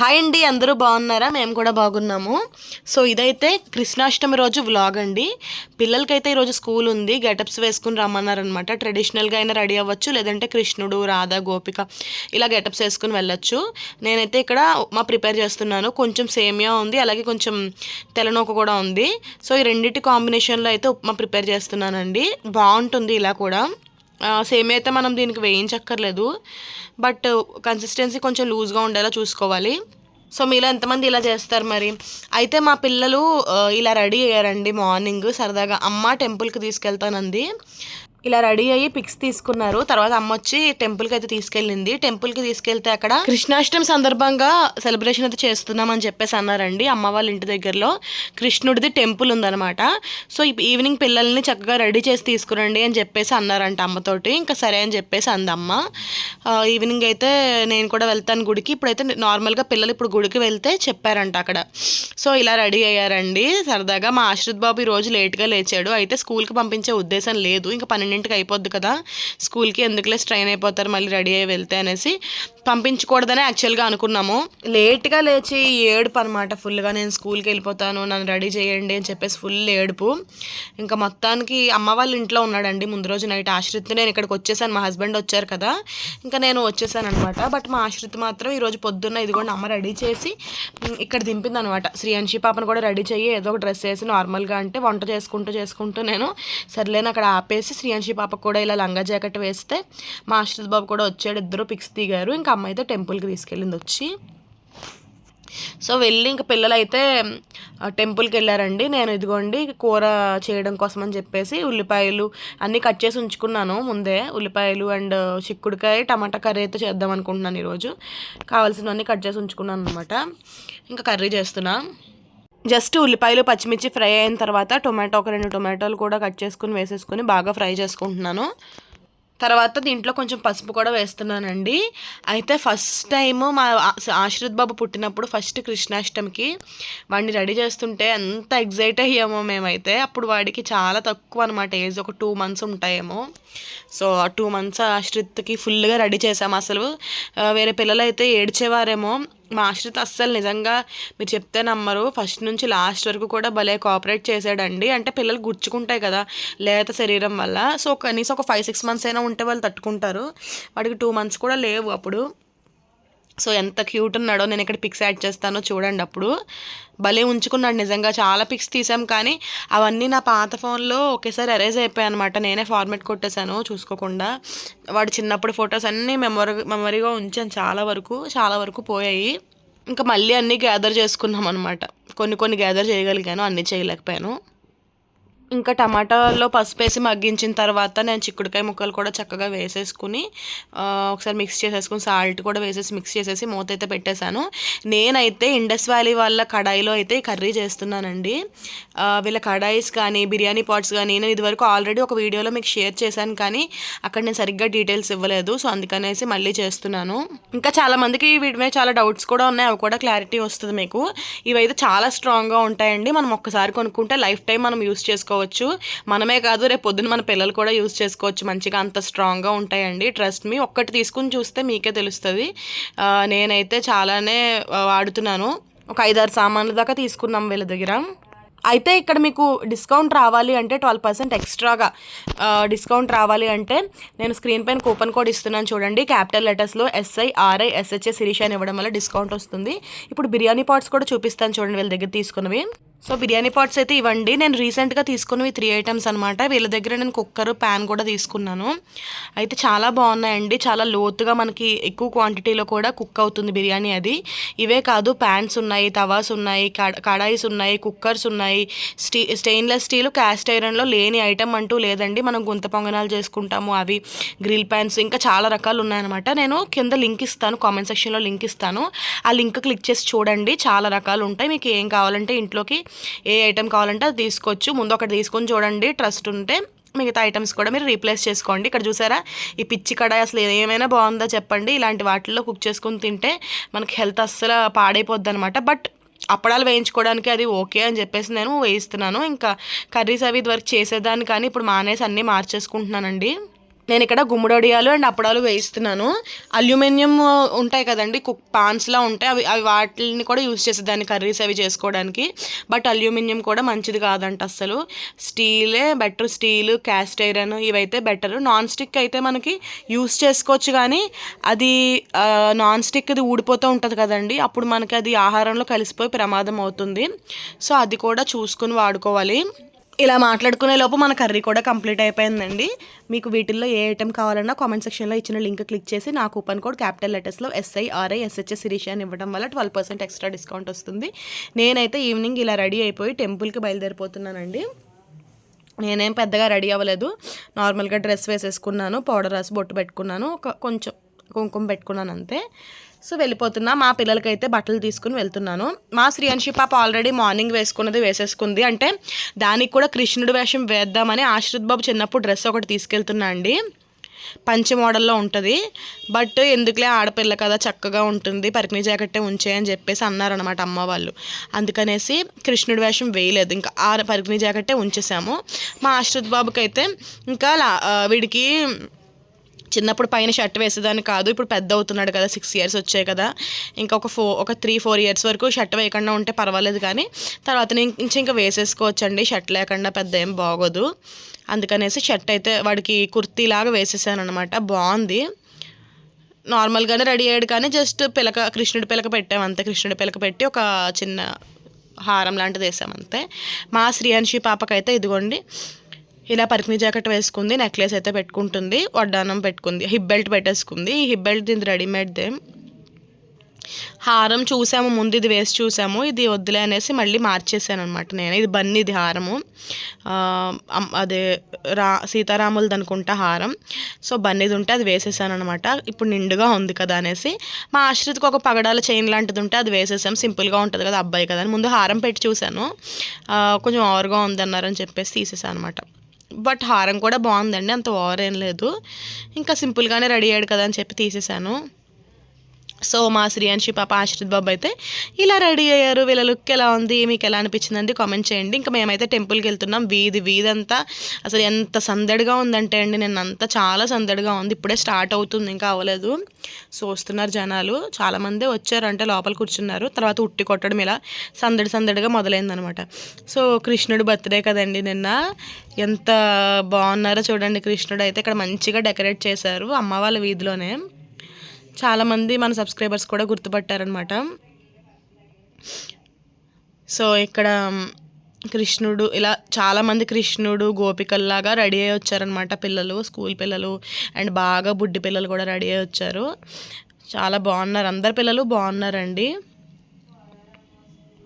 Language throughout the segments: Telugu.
హాయ్ అండి అందరూ బాగున్నారా? మేము కూడా బాగున్నాము. సో ఇదైతే కృష్ణాష్టమి రోజు వ్లాగ్ అండి. పిల్లలకైతే ఈరోజు స్కూల్ ఉంది. గెటప్స్ వేసుకుని రమ్మన్నారనమాట ట్రెడిషనల్గా అయినా రెడీ అవ్వచ్చు. లేదంటే కృష్ణుడు రాధ గోపిక ఇలా గెటప్స్ వేసుకుని వెళ్ళొచ్చు. నేనైతే ఇక్కడ ఉప్మా ప్రిపేర్ చేస్తున్నాను. కొంచెం సేమియా ఉంది. అలాగే కొంచెం తెలనోక కూడా ఉంది. సో ఈ రెండింటి కాంబినేషన్లో అయితే ఉప్మా ప్రిపేర్ చేస్తున్నానండి. బాగుంటుంది ఇలా కూడా. సేమ్ అయితే మనం దీనికి వేయించక్కర్లేదు. బట్ కన్సిస్టెన్సీ కొంచెం లూజ్గా ఉండేలా చూసుకోవాలి. సో మీలో ఎంతమంది ఇలా చేస్తారు మరి? అయితే మా పిల్లలు ఇలా రెడీ అయ్యారండి మార్నింగ్. సరదాగా అమ్మ టెంపుల్కి తీసుకెళ్తానంది. ఇలా రెడీ అయ్యి పిక్స్ తీసుకున్నారు. తర్వాత అమ్మ వచ్చి టెంపుల్కి అయితే తీసుకెళ్ళింది. టెంపుల్కి తీసుకెళ్తే అక్కడ కృష్ణాష్టమి సందర్భంగా సెలబ్రేషన్ అయితే చేస్తున్నామని చెప్పేసి అన్నారండి అమ్మ వాళ్ళ ఇంటి దగ్గరలో. కృష్ణుడిది టెంపుల్ ఉందన్నమాట. సో ఈవినింగ్ పిల్లల్ని చక్కగా రెడీ చేసి తీసుకురండి అని చెప్పేసి అన్నారంట అమ్మతోటి. ఇంకా సరే అని చెప్పేసి అందమ్మ అమ్మ. ఈవినింగ్ అయితే నేను కూడా వెళ్తాను గుడికి. ఇప్పుడైతే నార్మల్గా పిల్లలు ఇప్పుడు గుడికి వెళ్తే చెప్పారంట అక్కడ. సో ఇలా రెడీ అయ్యారండి. సరదాగా మా ఆశ్రిత్ బాబు ఈ రోజు లేట్గా లేచాడు. అయితే స్కూల్కి పంపించే ఉద్దేశం లేదు. ఇంకా పన్నెండింటికి అయిపోద్ది కదా. స్కూల్కి ఎందుకులే స్ట్రైన్ అయిపోతారు మళ్ళీ రెడీ అయ్యి వెళ్తే అనేసి పంపించకూడదని యాక్చువల్గా అనుకున్నాము. లేట్గా లేచి ఏడుపు అనమాట ఫుల్గా నేను స్కూల్కి వెళ్ళిపోతాను నన్ను రెడీ చేయండి అని చెప్పేసి ఫుల్ ఏడుపు. ఇంకా మొత్తానికి అమ్మ వాళ్ళ ఇంట్లో ఉన్నాడండి ముందు రోజు నైట్ ఆశ్రిత్ నేను ఇక్కడికి వచ్చేసాను మా హస్బెండ్ వచ్చారు కదా. ఇంకా నేను వచ్చేసాను అనమాట బట్ మా ఆశ్రిత్ మాత్రం ఈరోజు పొద్దున్న ఇదిగోండి అమ్మ రెడీ చేసి ఇక్కడ దింపింది అనమాట శ్రీయాంశి పాపను కూడా రెడీ చేయి ఏదో ఒక డ్రెస్ వేసి నార్మల్గా అంటే వంట చేసుకుంటూ చేసుకుంటూ నేను సర్లేని అక్కడ ఆపేసి శ్రీయాంశి పాపకు కూడా ఇలా లంగా జాకెట్ వేస్తే మా ఆశ్రిత్ బాబు కూడా వచ్చాడు ఇద్దరు పిక్స్ దిగారు. ఇంకా అమ్మ అయితే టెంపుల్కి తీసుకెళ్ళింది వచ్చి. సో వెళ్ళి ఇంకా పిల్లలైతే టెంపుల్కి వెళ్ళారండి. నేను ఇదిగోండి కూర చేయడం కోసం అని చెప్పేసి ఉల్లిపాయలు అన్నీ కట్ చేసి ఉంచుకున్నాను ముందే. ఉల్లిపాయలు అండ్ చిక్కుడుకాయ టమాటా కర్రీ అయితే చేద్దాం అనుకుంటున్నాను ఈరోజు. కావాల్సినవన్నీ కట్ చేసి ఉంచుకున్నాను అనమాట ఇంకా కర్రీ చేస్తున్నాను జస్ట్ ఉల్లిపాయలు పచ్చిమిర్చి ఫ్రై అయిన తర్వాత టొమాటో ఒక రెండు టొమాటోలు కూడా కట్ చేసుకుని వేసేసుకుని బాగా ఫ్రై చేసుకుంటున్నాను. తర్వాత దీంట్లో కొంచెం పసుపు కూడా వేస్తున్నానండి. అయితే ఫస్ట్ టైము మా ఆశీర్వద్ ఆశ్రిత్ బాబు పుట్టినప్పుడు ఫస్ట్ కృష్ణాష్టమికి వాడిని రెడీ చేస్తుంటే ఎంత ఎగ్జైట్ అయ్యామో మేమైతే. అప్పుడు వాడికి చాలా తక్కువ అనమాట ఏజ్ ఒక టూ మంత్స్ ఉంటాయేమో. సో ఆ టూ మంత్స్ ఆశ్రిత్కి ఫుల్గా రెడీ చేసాము అసలు. వేరే పిల్లలు అయితే ఏడ్చేవారేమో. మా ఆశ్రిత అస్సలు నిజంగా మీరు చెప్తే నమ్మరు. ఫస్ట్ నుంచి లాస్ట్ వరకు కూడా భలే కోఆపరేట్ చేసాడండి అంటే పిల్లలు గుచ్చుకుంటాయి కదా లేత శరీరం వల్ల. సో కనీసం ఒక ఫైవ్ సిక్స్ మంత్స్ అయినా ఉంటే వాళ్ళు తట్టుకుంటారు. వాడికి టూ మంత్స్ కూడా లేవు అప్పుడు. సో ఎంత క్యూట్ ఉన్నాడో నేను ఇక్కడ పిక్స్ యాడ్ చేస్తానో చూడండి అప్పుడు. భలే ఉంచుకున్నాడు నిజంగా చాలా పిక్స్ తీసాం కానీ అవన్నీ నా పాత ఫోన్లో ఒకేసారి అరేజ్ అయిపోయాయి అనమాట నేనే ఫార్మేట్ కొట్టేశాను చూసుకోకుండా. వాడు చిన్నప్పుడు ఫొటోస్ అన్నీ మెమొరీ మెమరీగా ఉంచాను చాలా వరకు చాలా వరకు పోయాయి. ఇంకా మళ్ళీ అన్నీ గ్యాదర్ చేసుకున్నాం అనమాట కొన్ని కొన్ని గ్యాదర్ చేయగలిగాను అన్నీ చేయలేకపోయాను. ఇంకా టమాటాలో పసుపు వేసి మగ్గించిన తర్వాత నేను చిక్కుడుకాయ ముక్కలు కూడా చక్కగా వేసేసుకుని ఒకసారి మిక్స్ చేసేసుకుని సాల్ట్ కూడా వేసేసి మిక్స్ చేసేసి మూత అయితే పెట్టేశాను. నేనైతే ఇండస్ వ్యాలీ వాళ్ళ కడాయిలో అయితే కర్రీ చేస్తున్నానండి. వీళ్ళ కడాయిస్ కానీ బిర్యానీ పాట్స్ కానీ నేను ఇదివరకు ఆల్రెడీ ఒక వీడియోలో మీకు షేర్ చేశాను కానీ అక్కడ నేను సరిగ్గా డీటెయిల్స్ ఇవ్వలేదు. సో అందుకనేసి మళ్ళీ చేస్తున్నాను. ఇంకా చాలామందికి వీటి మీద చాలా డౌట్స్ కూడా ఉన్నాయి. అవి కూడా క్లారిటీ వస్తుంది మీకు. ఇవైతే చాలా స్ట్రాంగ్గా ఉంటాయండి. మనం ఒక్కసారి కొనుక్కుంటే లైఫ్ టైం మనం యూస్ చేసుకోవచ్చు. మనమే కాదు రేపు పొద్దున మన పిల్లలు కూడా యూజ్ చేసుకోవచ్చు. మంచిగా అంత స్ట్రాంగ్గా ఉంటాయండి. ట్రస్ట్ మీ ఒక్కటి తీసుకుని చూస్తే మీకే తెలుస్తుంది. నేనైతే చాలానే వాడుతున్నాను. ఒక ఐదారు సామాన్ల దాకా తీసుకున్నాం వీళ్ళ దగ్గర. అయితే ఇక్కడ మీకు డిస్కౌంట్ రావాలి అంటే ట్వెల్వ్ పర్సెంట్ ఎక్స్ట్రాగా డిస్కౌంట్ రావాలి అంటే నేను స్క్రీన్ పైన కూపన్ కోడ్ ఇస్తున్నాను చూడండి. Capital లెటర్స్లో S I R I S H A Shirisha అని ఇవ్వడం వల్ల డిస్కౌంట్ వస్తుంది. ఇప్పుడు బిర్యానీ పాట్స్ కూడా చూపిస్తాను చూడండి వీళ్ళ దగ్గర తీసుకున్నవి. సో బిర్యానీ పాట్స్ అయితే ఇవ్వండి. నేను రీసెంట్గా తీసుకున్నవి త్రీ ఐటమ్స్ అనమాట వీళ్ళ దగ్గర నేను కుక్కర్ ప్యాన్ కూడా తీసుకున్నాను. అయితే చాలా బాగున్నాయండి. చాలా లోతుగా మనకి ఎక్కువ క్వాంటిటీలో కూడా కుక్ అవుతుంది బిర్యానీ అది. ఇవే కాదు ప్యాన్స్ ఉన్నాయి తవాస్ ఉన్నాయి కడ- కడాయిస్ ఉన్నాయి కుక్కర్స్ ఉన్నాయి. స్టీ స్టెయిన్లెస్ స్టీల్ క్యాస్ట్ ఐరన్లో లేని ఐటమ్ అంటూ లేదండి. మనం గుంత పొంగనాలు చేసుకుంటాము అవి గ్రిల్ ప్యాన్స్ ఇంకా చాలా రకాలు ఉన్నాయన్నమాట. నేను కింద లింక్ ఇస్తాను కామెంట్ సెక్షన్లో లింక్ ఇస్తాను. ఆ లింక్ క్లిక్ చేసి చూడండి. చాలా రకాలు ఉంటాయి. మీకు ఏం కావాలంటే ఇంట్లోకి ఏ ఐటెం కావాలంటే అది తీసుకోవచ్చు. ముందు ఒకటి తీసుకొని చూడండి. ట్రస్ట్ ఉంటే మిగతా ఐటమ్స్ కూడా మీరు రీప్లేస్ చేసుకోండి. ఇక్కడ చూసారా? ఈ పిచ్చి కడాయి అసలు ఏమైనా బాగుందా చెప్పండి. ఇలాంటి వాటిల్లో కుక్ చేసుకుని తింటే మనకి హెల్త్ అస్సలు పాడైపోద్ది అనమాట బట్ అప్పడాలు వేయించుకోవడానికి అది ఓకే అని చెప్పేసి నేను వేయిస్తున్నాను. ఇంకా కర్రీస్ అవి ఇదివరకు చేసేదాన్ని కానీ ఇప్పుడు మానేసి అన్నీ మార్చేసుకుంటున్నానండి. నేను ఇక్కడ గుమ్మడొడియాలు అండ్ అప్పడాలు వేయిస్తున్నాను. అల్యూమినియం ఉంటాయి కదండి కుక్ పాన్స్లా ఉంటాయి. అవి అవి వాటిని కూడా యూస్ చేసేదాన్ని దాన్ని కర్రీస్ అవి చేసుకోవడానికి. బట్ అల్యూమినియం కూడా మంచిది కాదంట అసలు స్టీలే బెటర్ స్టీల్ క్యాస్ట్ ఐరన్ ఇవైతే బెటర్. నాన్ స్టిక్ అయితే మనకి యూస్ చేసుకోవచ్చు కానీ అది నాన్ స్టిక్ అది ఊడిపోతూ ఉంటుంది కదండి. అప్పుడు మనకి అది ఆహారంలో కలిసిపోయి ప్రమాదం అవుతుంది. సో అది కూడా చూసుకుని వాడుకోవాలి. ఇలా మాట్లాడుకునే లోపు మన కర్రీ కూడా కంప్లీట్ అయిపోయిందండి. మీకు వీటిల్లో ఏ ఐటెం కావాలన్నా కామెంట్ సెక్షన్లో ఇచ్చిన లింక్ క్లిక్ చేసి నా కూపన్ కోడ్ క్యాపిటల్ లెటర్స్లో ఎస్ఐ ఆర్ఐ ఎస్హెచ్ఎస్ శిరీష అని ఇవ్వడం వల్ల ట్వెల్వ్ పర్సెంట్ ఎక్స్ట్రా డిస్కౌంట్ వస్తుంది. నేనైతే ఈవినింగ్ ఇలా రెడీ అయిపోయి టెంపుల్కి బయలుదేరిపోతున్నానండి. నేనేం పెద్దగా రెడీ అవ్వలేదు. నార్మల్గా డ్రెస్ వేసేసుకున్నాను పౌడర్ రాసి బొట్టు పెట్టుకున్నాను ఒక కొంచెం కుంకుమ పెట్టుకున్నాను అంతే. సో వెళ్ళిపోతున్నా. మా పిల్లలకైతే బట్టలు తీసుకుని వెళ్తున్నాను. మా శ్రీయాన్షి పాప ఆల్రెడీ మార్నింగ్ వేసుకున్నది వేసేసుకుంది. అంటే దానికి కూడా కృష్ణుడి వేషం వేద్దామని ఆశ్రిత్ బాబు చిన్నప్పుడు డ్రెస్ ఒకటి తీసుకెళ్తున్నా అండి. పంచ మోడల్లో ఉంటుంది. బట్ ఎందుకులే ఆడపిల్ల కదా చక్కగా ఉంటుంది. పరికిణీ జాకెట్టే ఉంచేయని చెప్పేసి అన్నారనమాట అమ్మ వాళ్ళు. అందుకనేసి కృష్ణుడి వేషం వేయలేదు. ఇంకా ఆ పరికిణీ జాకెట్టే ఉంచేసాము. మా ఆశ్రిత్ బాబుకి అయితే ఇంకా లా- వీడికి చిన్నప్పుడు పైన షర్ట్ వేసేదాన్ని కాదు. ఇప్పుడు పెద్ద అవుతున్నాడు కదా సిక్స్ ఇయర్స్ వచ్చాయి కదా. ఇంకా ఒక ఫో ఒక త్రీ ఫోర్ ఇయర్స్ వరకు షర్ట్ వేయకుండా ఉంటే పర్వాలేదు కానీ తర్వాత నుంచి ఇంకా వేసేసుకోవచ్చండి. షర్ట్ లేకుండా పెద్ద ఏం బాగోదు. అందుకనేసి షర్ట్ అయితే వాడికి కుర్తీలాగా వేసేసాను అనమాట బాగుంది. నార్మల్గానే రెడీ అయ్యాడు కానీ జస్ట్ పిలక కృష్ణుడి పిలక పెట్టాము అంతే. కృష్ణుడి పిలక పెట్టి ఒక చిన్న హారం లాంటిది వేసామంతే అంతే. మా శ్రీయాన్షి పాపకైతే ఇదిగోండి. ఇలా పరికిని జాకెట్ వేసుకుంది నెక్లెస్ అయితే పెట్టుకుంటుంది వడ్డానం పెట్టుకుంది హిప్ బెల్ట్ పెట్టేసుకుంది. ఈ హిప్ బెల్ట్ దీని రెడీమేడ్దే హారం చూసాము ముందు ఇది వేసి చూసాము ఇది వద్దులే అనేసి మళ్ళీ మార్చేసాను అనమాట నేను. ఇది బన్నీ ఇది హారము అదే రా సీతారాములది అనుకుంటా హారం. సో బన్నీది ఉంటే అది వేసేసాను అనమాట ఇప్పుడు నిండుగా ఉంది కదా అనేసి. మా ఆశ్రిత్కి ఒక పగడాల చైన్ లాంటిది ఉంటే అది వేసేసాం. సింపుల్గా ఉంటుంది కదా అబ్బాయి కదా అని. ముందు హారం పెట్టి చూశాను. కొంచెం ఓవర్గా ఉందన్నారని చెప్పేసి తీసేసాను అనమాట బట్ హారం కూడా బాగుందండి అంత ఓవర్ ఏం లేదు. ఇంకా సింపుల్గానే రెడీ అయ్యాడు కదా అని చెప్పి తీసేసాను. సో మా శ్రీయాన్షి పాప ఆశ్రిత్ బాబు అయితే ఇలా రెడీ అయ్యారు. వీళ్ళ లుక్ ఎలా ఉంది? మీకు ఎలా అనిపించిందండి కామెంట్ చేయండి. ఇంకా మేమైతే టెంపుల్కి వెళ్తున్నాం. వీధి వీధి అంతా అసలు ఎంత సందడిగా ఉందంటే అండి నేను అంతా చాలా సందడిగా ఉంది. ఇప్పుడే స్టార్ట్ అవుతుంది ఇంకా అవ్వలేదు. సో వస్తున్నారు జనాలు. చాలామంది వచ్చారు అంటే లోపల కూర్చున్నారు. తర్వాత ఉట్టి కొట్టడం ఇలా సందడి సందడిగా మొదలైందనమాట. సో కృష్ణుడు బర్త్డే కదండి నిన్న. ఎంత బాగున్నారో చూడండి. కృష్ణుడు అయితే ఇక్కడ మంచిగా డెకరేట్ చేశారు అమ్మ వాళ్ళ వీధిలోనే. చాలామంది మన సబ్స్క్రైబర్స్ కూడా గుర్తుపట్టారనమాట సో ఇక్కడ కృష్ణుడు ఇలా చాలామంది కృష్ణుడు గోపికల్లాగా రెడీ అయ్యి వచ్చారనమాట పిల్లలు స్కూల్ పిల్లలు అండ్ బాగా బుడ్డి పిల్లలు కూడా రెడీ అయ్యి వచ్చారు. చాలా బాగున్నారు. అందరు పిల్లలు బాగున్నారండి.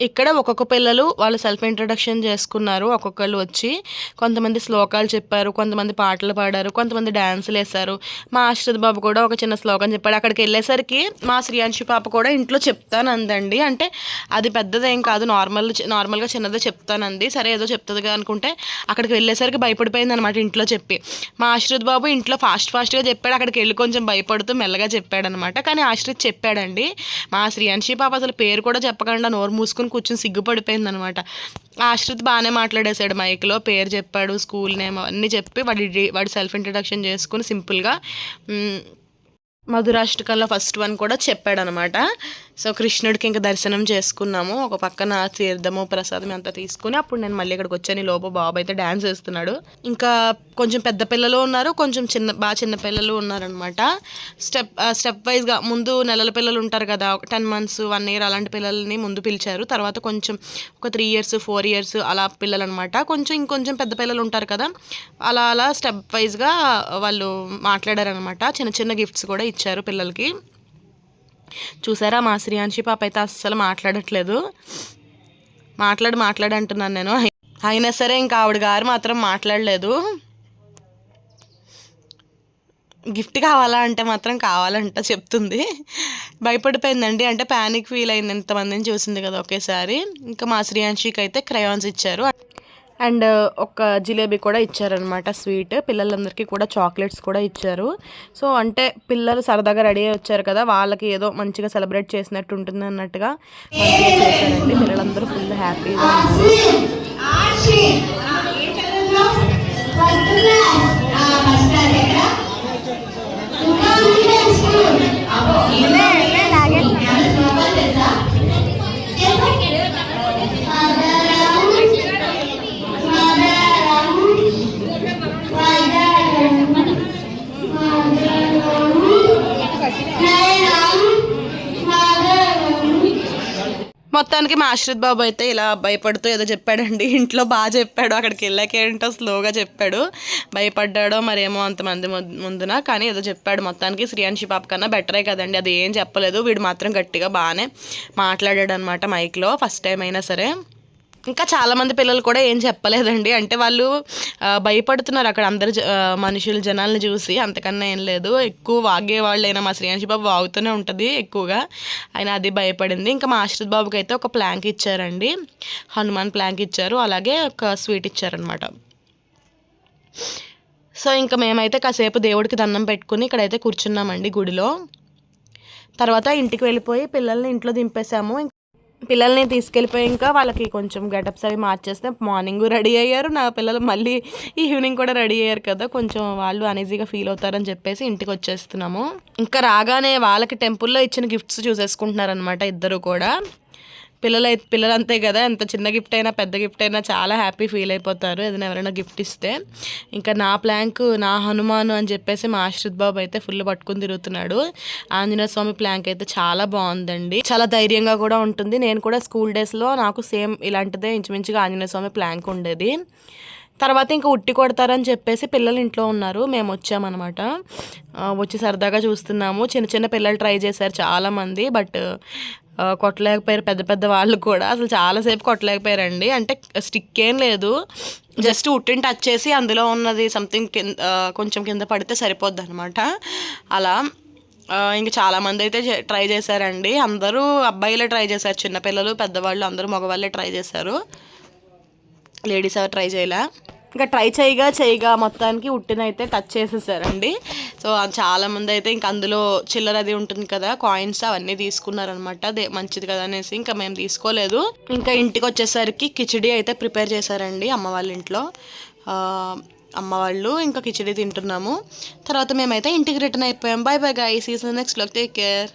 ఇక్కడ ఒక్కొక్క పిల్లలు వాళ్ళు సెల్ఫ్ ఇంట్రడక్షన్ చేసుకున్నారు ఒక్కొక్కరు వచ్చి కొంతమంది శ్లోకాలు చెప్పారు కొంతమంది పాటలు పాడారు కొంతమంది డ్యాన్సులు వేశారు. మా ఆశ్రిత్ బాబు కూడా ఒక చిన్న శ్లోకం చెప్పాడు. అక్కడికి వెళ్ళేసరికి మా శ్రీయాంశి పాప కూడా ఇంట్లో చెప్తాను అందండి అంటే అది పెద్దదేం కాదు నార్మల్ నార్మల్గా చిన్నదే చెప్తానంది. సరే ఏదో చెప్తుందిగా అనుకుంటే అక్కడికి వెళ్ళేసరికి భయపడిపోయింది అనమాట ఇంట్లో చెప్పి. మా ఆశ్రిత్ బాబు ఇంట్లో ఫాస్ట్ ఫాస్ట్గా చెప్పాడు. అక్కడికి వెళ్ళి కొంచెం భయపడుతూ మెల్లగా చెప్పాడనమాట కానీ ఆశ్రిత్ చెప్పాడండి మా శ్రీయాంశి పాప అసలు పేరు కూడా చెప్పకుండా నోరు మూసుకుని కూర్చొని సిగ్గుపడిపోయింది అనమాట ఆశ్రిత్ బాగానే మాట్లాడేశాడు మైక్లో పేరు చెప్పాడు స్కూల్ నేమ్ అవన్నీ చెప్పి వాడి వాడి సెల్ఫ్ ఇంట్రడక్షన్ చేసుకుని సింపుల్గా మ్, ఫస్ట్ వన్ కూడా చెప్పాడనమాట. సో కృష్ణుడికి ఇంకా దర్శనం చేసుకున్నాము. ఒక పక్కన తీర్థము ప్రసాదం అంతా తీసుకుని అప్పుడు నేను మళ్ళీ ఇక్కడికి వచ్చాను. ఈ లోపు బాబు అయితే డ్యాన్స్ వేస్తున్నాడు. ఇంకా కొంచెం పెద్ద పిల్లలు ఉన్నారు. కొంచెం చిన్న బాగా చిన్న పిల్లలు ఉన్నారనమాట స్టెప్ స్టెప్ వైజ్గా ముందు నెలల పిల్లలు ఉంటారు కదా టెన్ మంత్స్ వన్ ఇయర్ అలాంటి పిల్లల్ని ముందు పిలిచారు. తర్వాత కొంచెం ఒక త్రీ ఇయర్స్ ఫోర్ ఇయర్స్ అలా పిల్లలు అనమాట కొంచెం ఇంకొంచెం పెద్ద పిల్లలు ఉంటారు కదా అలా అలా స్టెప్ వైజ్గా వాళ్ళు మాట్లాడారనమాట చిన్న చిన్న గిఫ్ట్స్ కూడా ఇచ్చారు పిల్లలకి. చూసారా మా శ్రీయాంశి పాప అయితే అస్సలు మాట్లాడట్లేదు. మాట్లాడు మాట్లాడు అంటున్నాను నేను. అయినా సరే ఇంకా ఆవిడ గారు మాత్రం మాట్లాడలేదు. గిఫ్ట్ కావాలా అంటే మాత్రం కావాలంట చెప్తుంది. భయపడిపోయిందండి. అంటే ప్యానిక్ ఫీల్ అయింది ఇంతమందిని చూసింది కదా ఒకేసారి. ఇంకా మా శ్రీయాంశికి అయితే క్రయాన్స్ ఇచ్చారు. అండ్ ఒక జిలేబీ కూడా ఇచ్చారనమాట స్వీట్. పిల్లలందరికీ కూడా చాక్లెట్స్ కూడా ఇచ్చారు. సో అంటే పిల్లలు సరదాగా రెడీ వచ్చారు కదా వాళ్ళకి ఏదో మంచిగా సెలబ్రేట్ చేసినట్టు ఉంటుంది అన్నట్టుగా మంచిగా చేశారండి. పిల్లలందరూ ఫుల్ హ్యాపీగా ఉన్నారు మొత్తానికి మా ఆశ్రిత్ బాబు అయితే ఇలా భయపడుతూ ఏదో చెప్పాడండి. ఇంట్లో బాగా చెప్పాడు. అక్కడికి వెళ్ళాక ఏంటో స్లోగా చెప్పాడు. భయపడ్డాడో మరేమో అంతమంది ముందు- ముందున. కానీ ఏదో చెప్పాడు. మొత్తానికి శ్రీయాంశి పాప కన్నా బెటరే కదండి. అది ఏం చెప్పలేదు. వీడు మాత్రం గట్టిగా బాగానే మాట్లాడాడు అనమాట మైక్లో. ఫస్ట్ టైం అయినా సరే. ఇంకా చాలామంది పిల్లలు కూడా ఏం చెప్పలేదండి. అంటే వాళ్ళు భయపడుతున్నారు అక్కడ అందరు జ- మనుషులు జనాలను చూసి. అంతకన్నా ఏం లేదు. ఎక్కువ వాగే వాళ్ళైనా మా శ్రీయాంశి బాబు వాగుతూనే ఉంటుంది ఎక్కువగా. ఆయన అది భయపడింది. ఇంకా మా ఆశ్రిత్ బాబుకి అయితే ఒక ప్లాంక్ ఇచ్చారండి. హనుమాన్ ప్లాంక్ ఇచ్చారు. అలాగే ఒక స్వీట్ ఇచ్చారనమాట సో ఇంకా మేమైతే కాసేపు దేవుడికి దండం పెట్టుకుని ఇక్కడైతే కూర్చున్నామండి గుడిలో. తర్వాత ఇంటికి వెళ్ళిపోయి పిల్లల్ని ఇంట్లో దింపేశాము పిల్లల్ని తీసుకెళ్ళిపోయి ఇంకా వాళ్ళకి కొంచెం గెటప్స్ అవి మార్చేస్తే మార్నింగ్ రెడీ అయ్యారు. నా పిల్లలు మళ్ళీ ఈవినింగ్ కూడా రెడీ అయ్యారు కదా. కొంచెం వాళ్ళు అనీజీగా ఫీల్ అవుతారని చెప్పేసి ఇంటికి వచ్చేస్తున్నాము. ఇంకా రాగానే వాళ్ళకి టెంపుల్లో ఇచ్చిన గిఫ్ట్స్ చూసేసుకుంటున్నారనమాట ఇద్దరు కూడా. పిల్లలు అయితే పిల్లలు అంతే కదా ఎంత చిన్న గిఫ్ట్ అయినా పెద్ద గిఫ్ట్ అయినా చాలా హ్యాపీ ఫీల్ అయిపోతారు. ఏదైనా ఎవరైనా గిఫ్ట్ ఇస్తే. ఇంకా నా ప్లాంక్ నా హనుమాను అని చెప్పేసి మా ఆశ్రిత్ బాబు అయితే ఫుల్ పట్టుకుని తిరుగుతున్నాడు. ఆంజనేయ స్వామి ప్లాంక్ అయితే చాలా బాగుందండి. చాలా ధైర్యంగా కూడా ఉంటుంది. నేను కూడా స్కూల్ డేస్లో నాకు సేమ్ ఇలాంటిదే ఇంచుమించుగా ఆంజనేయ స్వామి ప్లాంక్ ఉండేది. తర్వాత ఇంకా ఉట్టి కొడతారని చెప్పేసి పిల్లలు ఇంట్లో ఉన్నారు. మేము వచ్చామన్నమాట. వచ్చి సరదాగా చూస్తున్నాము. చిన్న చిన్న పిల్లలు ట్రై చేశారు చాలామంది బట్ కొట్టలేకపోయారు పెద్ద పెద్ద వాళ్ళు కూడా. అసలు చాలాసేపు కొట్టలేకపోయారండి. అంటే స్టిక్ ఏం లేదు. జస్ట్ ఉట్టిని టచ్ చేసి అందులో ఉన్నది సంథింగ్ కింద కొంచెం కింద పడితే సరిపోద్ది అనమాట అలా ఇంకా చాలామంది అయితే ట్రై చేశారండి. అందరూ అబ్బాయిలే ట్రై చేశారు. చిన్నపిల్లలు పెద్దవాళ్ళు అందరూ మగవాళ్ళే ట్రై చేశారు. లేడీస్ ఎవరు ట్రై చేయలే. ఇంకా ట్రై చేయగా చేయగా మొత్తానికి ఉట్టినైతే టచ్ చేసేసారండి. సో చాలామంది అయితే ఇంకా అందులో చిల్లర అది ఉంటుంది కదా కాయిన్స్ అవన్నీ తీసుకున్నారనమాట. అదే మంచిది కదా అనేసి ఇంకా మేము తీసుకోలేదు. ఇంకా ఇంటికి వచ్చేసరికి కిచిడి అయితే ప్రిపేర్ చేశారండి అమ్మ వాళ్ళ ఇంట్లో. అమ్మవాళ్ళు అమ్మ వాళ్ళు ఇంకా కిచిడి తింటున్నాము. తర్వాత మేమైతే ఇంటికి రిటర్న్ అయిపోయాం. బాయ్ బాయ్ గాయ్ సీజన్ నెక్స్ట్లో టేక్ కేర్